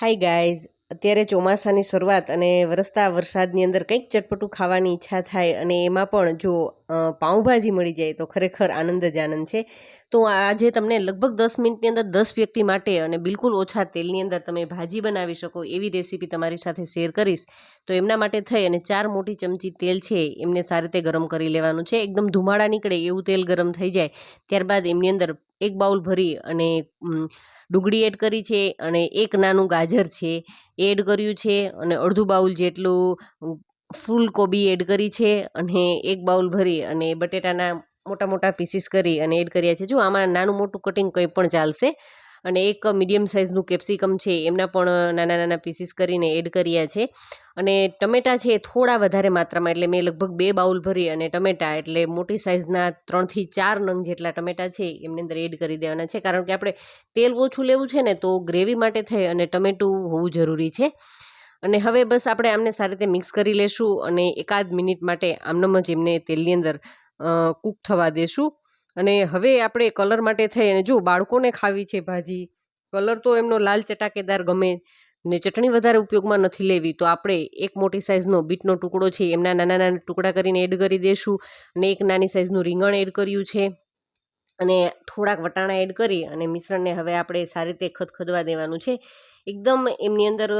Hi guys અત્યારે ચોમાસાની શરૂઆત અને વરસતા વરસાદની અંદર કંઈક ચટપટું ખાવાની ઈચ્છા થાય અને એમાં પણ જો પાઉંભાજી મળી જાય તો ખરેખર આનંદ જ આનંદ છે. તો આજે તમને લગભગ દસ મિનિટની અંદર દસ વ્યક્તિ માટે અને બિલકુલ ઓછા તેલની અંદર તમે ભાજી બનાવી શકો એવી રેસીપી તમારી સાથે શેર કરીશ. તો એમના માટે થઈ અને ચાર મોટી ચમચી તેલ છે, એમને સારી રીતે ગરમ કરી લેવાનું છે. એકદમ ધુમાડા નીકળે એવું તેલ ગરમ થઈ જાય. ત્યારબાદ એમની અંદર એક બાઉલ ભરી અને ડુંગળી એડ કરી છે અને એક નાનું ગાજર છે એ એડ કર્યું છે અને અડધું બાઉલ જેટલું ફૂલકોબી ફૂલ કોબી એડ કરી છે અને એક બાઉલ ભરી અને બટેટાના મોટા મોટા પીસીસ કરી અને એડ કર્યા છે. જો આમાં નાનું મોટું કટિંગ કંઈ પણ ચાલશે અને એક મીડિયમ સાઇઝનું કેપ્સિકમ છે, એમના પણ નાના નાના પીસીસ કરીને એડ કર્યા છે. અને ટમેટાં છે એ થોડા વધારે માત્રામાં, એટલે મેં લગભગ બે બાઉલ ભરી અને ટમેટાં, એટલે મોટી સાઇઝના ત્રણથી ચાર નંગ જેટલા ટમેટાં છે, એમની અંદર એડ કરી દેવાના છે. કારણ કે આપણે તેલ ઓછું લેવું છે ને, તો ગ્રેવી માટે થઈ અને ટમેટું હોવું જરૂરી છે. અને હવે બસ આપણે આમને સારી રીતે મિક્સ કરી લેશું અને એકાદ મિનિટ માટે આમનમ જ એમને તેલની અંદર કૂક થવા દેશું. અને હવે આપણે કલર માટે થઈ અને જો બાળકોને ખાવી છે ભાજી, કલર તો એમનો લાલ ચટાકેદાર ગમે ને ચટણી વધારે ઉપયોગમાં નથી લેવી, તો આપણે એક મોટી સાઇઝનો બીટનો ટુકડો છે, એમના નાના નાના ટુકડા કરીને એડ કરી દઈશું અને એક નાની સાઇઝનું રીંગણ એડ કર્યું છે. અને થોડાક વટાણા એડ કરી અને મિશ્રણને હવે આપણે સારી રીતે ખદખદવા દેવાનું છે. એકદમ એમની અંદર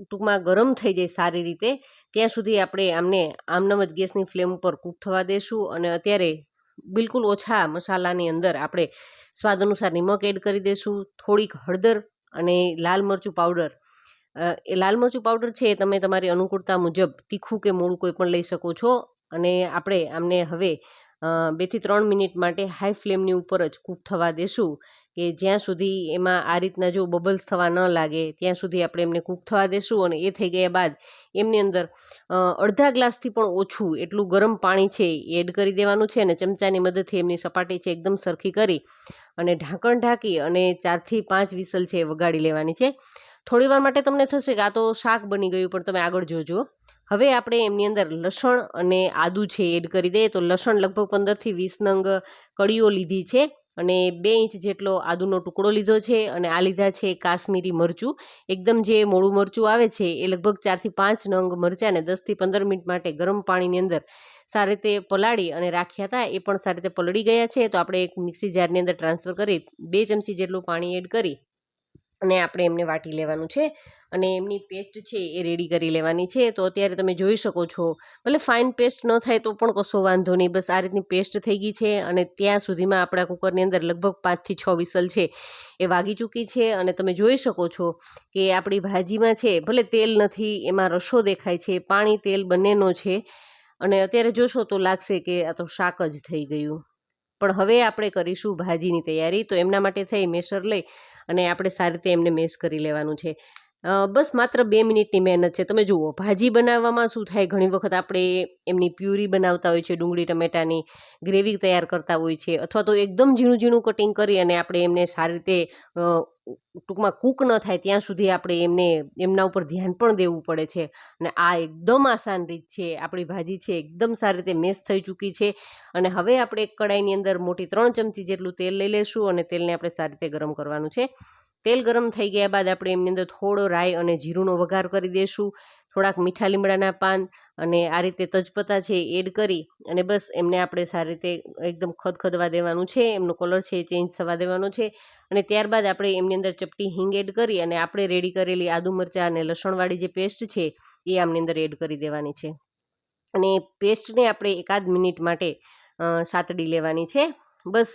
ટૂંકમાં ગરમ થઈ જાય સારી રીતે, ત્યાં સુધી આપણે આમને આમનમ જ ગેસની ફ્લેમ ઉપર કૂક થવા દેશું અને અત્યારે બિલકુલ ઓછા મસાલાની અંદર આપણે સ્વાદ અનુસાર નિમક એડ કરી દઈશું થોડીક હળદર અને લાલ મરચું પાવડર. એ લાલ મરચું પાવડર છે એ તમે તમારી અનુકૂળતા મુજબ તીખું કે મોળું કોઈ પણ લઈ શકો છો અને આપણે આમને હવે બેથી ત્રણ મિનિટ માટે હાઈ ફ્લેમની ઉપર જ કૂક થવા દેશું કે જ્યાં સુધી એમાં આ રીતના જો બબલ્સ થવા ન લાગે, ત્યાં સુધી આપણે એમને કૂક થવા દેશું અને એ થઈ ગયા બાદ એમની અંદર અડધા ગ્લાસથી પણ ઓછું એટલું ગરમ પાણી છે એ એડ કરી દેવાનું છે અને ચમચાની મદદથી એમની સપાટી છે એકદમ સરખી કરી અને ઢાંકણ ઢાંકી અને ચારથી પાંચ વિસલ છે વગાડી લેવાની છે. થોડી વાર માટે તમને થશે કે આ તો શાક બની ગયું, પણ તમે આગળ જોજો. હવે આપણે એમની અંદર લસણ અને આદું છે એડ કરી દઈએ. તો લસણ લગભગ પંદરથી વીસ નંગ કળીઓ લીધી છે અને બે ઇંચ જેટલો આદુનો ટુકડો લીધો છે અને આ લીધા છે કાશ્મીરી મરચું. એકદમ જે મોડું મરચું આવે છે એ લગભગ ચારથી પાંચ નંગ મરચાંને દસથી પંદર મિનિટ માટે ગરમ પાણીની અંદર સારી રીતે પલાળી અને રાખ્યા હતા. એ પણ સારી રીતે પલળી ગયા છે. તો આપણે એક મિક્સી જારની અંદર ટ્રાન્સફર કરી બે ચમચી જેટલું પાણી એડ કરી અને આપણે એમને વાટી લેવાનું છે. અને એમની પેસ્ટ છે એ રેડી કરી લેવાની છે. તો અત્યારે તમે જોઈ શકો છો, ભલે ફાઇન પેસ્ટ ન થાય તો પણ કશો વાંધો નહીં. બસ આ રીતની પેસ્ટ થઈ ગઈ છે અને ત્યાં સુધીમાં આપણા કુકરની અંદર લગભગ પાંચથી છ વિસલ છે એ વાગી ચૂકી છે. અને તમે જોઈ શકો છો કે આપણી ભાજીમાં છે, ભલે તેલ નથી, એમાં રસો દેખાય છે, પાણી તેલ બંનેનો છે. અને અત્યારે જોશો તો લાગશે કે આ તો શાક જ થઈ ગયું. પણ હવે આપણે કરીશું ભાજીની તૈયારી. તો એમના માટે થઈ મેસર લઈ અને આપણે સારી રીતે એમને મેશ કરી લેવાનું છે. બસ માત્ર બે મિનિટની મહેનત છે. તમે જુઓ, ભાજી બનાવવામાં શું થાય? ઘણી વખત આપણે એમની પ્યુરી બનાવતા હોય છે, ડુંગળી, ટમેટાની ગ્રેવી તૈયાર કરતા હોય છે, અથવા તો એકદમ ઝીણું ઝીણું કટિંગ કરી અને આપણે એમને સારી રીતે ટૂંકમાં કૂક ન થાય ત્યાં સુધી આપણે એમને, એમના ઉપર ધ્યાન પણ દેવું પડે છે. અને આ એકદમ આસાન રીત છે, આપણી ભાજી છે, એકદમ સારી રીતે મેશ થઈ ચૂકી છે. અને હવે આપણે એક કડાઈની અંદર મોટી ત્રણ ચમચી જેટલું તેલ લઈ લેશું અને તેલને આપણે સારી રીતે ગરમ કરવાનું છે. તેલ ગરમ થઈ ગયા બાદ આપણે એમની અંદર થોડો રાઈ અને જીરુંનો વઘાર કરી દઈશું થોડાક મીઠા લીમડાના પાન અને આ રીતે તજપત્તા છે એડ કરી અને બસ એમને આપણે સારી રીતે એકદમ ખદખદવા દેવાનું છે. એમનો કલર છે એ ચેન્જ થવા દેવાનો છે અને ત્યારબાદ આપણે એમની અંદર ચપટી હિંગ એડ કરી અને આપણે રેડી કરેલી આદુ મરચાં અને લસણવાળી જે પેસ્ટ છે એ આમની અંદર એડ કરી દેવાની છે. અને પેસ્ટને આપણે એકાદ મિનિટ માટે સાતડી લેવાની છે. બસ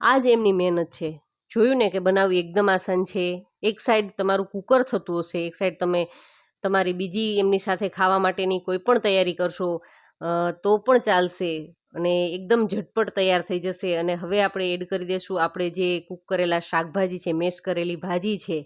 આ જ એમની મહેનત છે. જોયું ને કે બનાવવી એકદમ આસાન છે. એક સાઈડ તમારું કુકર થતું હશે, એક સાઈડ તમે તમારી બીજી એમની સાથે ખાવા માટેની કોઈ પણ તૈયારી કરશો તો પણ ચાલશે અને એકદમ ઝટપટ તૈયાર થઈ જશે. અને હવે આપણે એડ કરી દઈશું આપણે જે કૂક કરેલા શાકભાજી છે, મેશ કરેલી ભાજી છે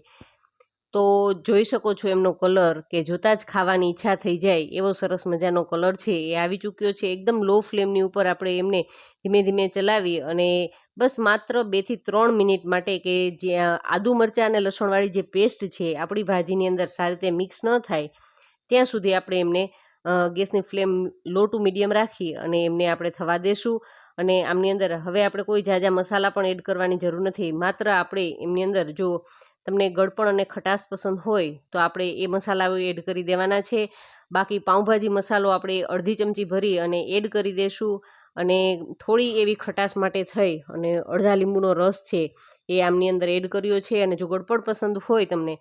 તો જોઈ શકો છો એમનો કલર કે જોતાં જ ખાવાની ઈચ્છા થઈ જાય એવો સરસ મજાનો કલર છે. એ આવી ચૂક્યો છે. એકદમ લો ફ્લેમની ઉપર આપણે એમને ધીમે ધીમે ચલાવી અને બસ માત્ર બેથી ત્રણ મિનિટ માટે કે જે આદુ મરચાં અને લસણવાળી જે પેસ્ટ છે, આપણી ભાજીની અંદર સારી રીતે મિક્સ ન થાય, ત્યાં સુધી આપણે એમને ગેસની ફ્લેમ લો ટુ મીડિયમ રાખી અને એમને આપણે થવા દેશું. અને આમની અંદર હવે આપણે કોઈ ઝાઝા મસાલા પણ એડ કરવાની જરૂર નથી. માત્ર આપણે એમની અંદર જો તમને ગળપણ અને ખટાશ પસંદ હોય, તો આપણે એ મસાલાઓ એડ કરી દેવાના છે. બાકી પાઉંભાજી મસાલો આપણે અડધી ચમચી ભરી અને એડ કરી દેશું અને થોડી એવી ખટાશ માટે થઈ અને અડધા લીંબુનો રસ છે એ આમની અંદર એડ કર્યો છે અને જો ગળપણ પસંદ હોય તમને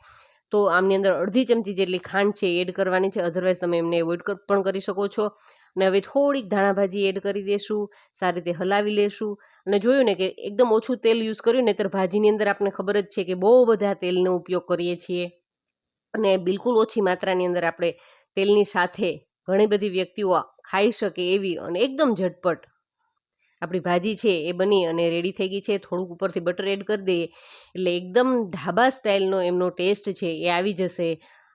તો આમની અંદર અડધી ચમચી જેટલી ખાંડ છે એડ કરવાની છે. અધરવાઇઝ તમે એમને એવોઇડ પણ કરી શકો છો. અને હવે થોડીક ધાણાભાજી એડ કરી દેશું, સારી રીતે હલાવી લેશું. અને જોયું ને કે એકદમ ઓછું તેલ યુઝ કર્યું, નહીતર ભાજીની અંદર આપણને ખબર જ છે કે બહુ બધા તેલનો ઉપયોગ કરીએ છીએ. અને બિલકુલ ઓછી માત્રાની અંદર આપણે તેલની સાથે ઘણી બધી વ્યક્તિઓ ખાઈ શકે એવી અને એકદમ ઝટપટ આપણી ભાજી છે એ બની અને રેડી થઈ ગઈ છે. થોડુંક ઉપરથી બટર એડ કરી દઈએ. એટલે એકદમ ઢાબા સ્ટાઇલનો એમનો ટેસ્ટ છે એ આવી જશે.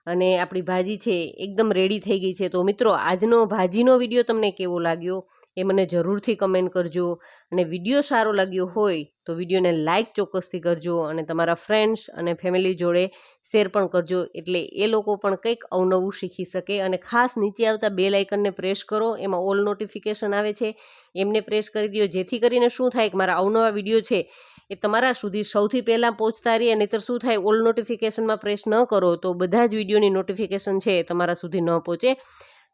અને આપણી ભાજી છે એકદમ રેડી થઈ ગઈ છે. તો મિત્રો, આજનો ભાજીનો વીડિયો તમને કેવો લાગ્યો એ મને જરૂરથી કમેન્ટ કરજો. અને વીડિયો સારો લાગ્યો હોય તો વિડીયોને લાઇક ચોક્કસથી કરજો અને તમારા ફ્રેન્ડ્સ અને ફેમિલી જોડે શેર પણ કરજો. એટલે એ લોકો પણ કંઈક અવનવું શીખી શકે અને ખાસ નીચે આવતા બે લાઇકનને પ્રેસ કરો, એમાં ઓલ નોટિફિકેશન આવે છે. એમને પ્રેસ કરી દો જેથી કરીને શું થાય કે મારા અવનવા વીડિયો છે એ તમારા સુધી સૌથી પહેલાં પહોંચતા રહીએ, નહીંતર શું થાય, ઓલ નોટિફિકેશનમાં પ્રેસ ન કરો તો બધા જ વિડીયોની નોટિફિકેશન છે એ તમારા સુધી ન પહોંચે.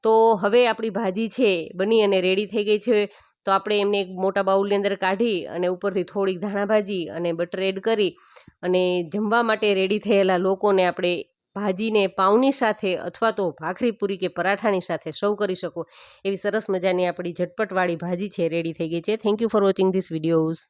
તો હવે આપણી ભાજી છે, બની અને રેડી થઈ ગઈ છે. તો આપણે એમને એક મોટા બાઉલની અંદર કાઢી અને ઉપરથી થોડીક ધાણા ભાજી અને બટર એડ કરી અને જમવા માટે રેડી થયેલા લોકોને આપણે ભાજીને પાઉની સાથે અથવા તો ભાખરી પૂરી કે પરાઠાની સાથે સર્વ કરી શકો. એવી સરસ મજાની આપણી ઝટપટવાળી ભાજી છે રેડી થઈ ગઈ છે. Thank you for watching this videos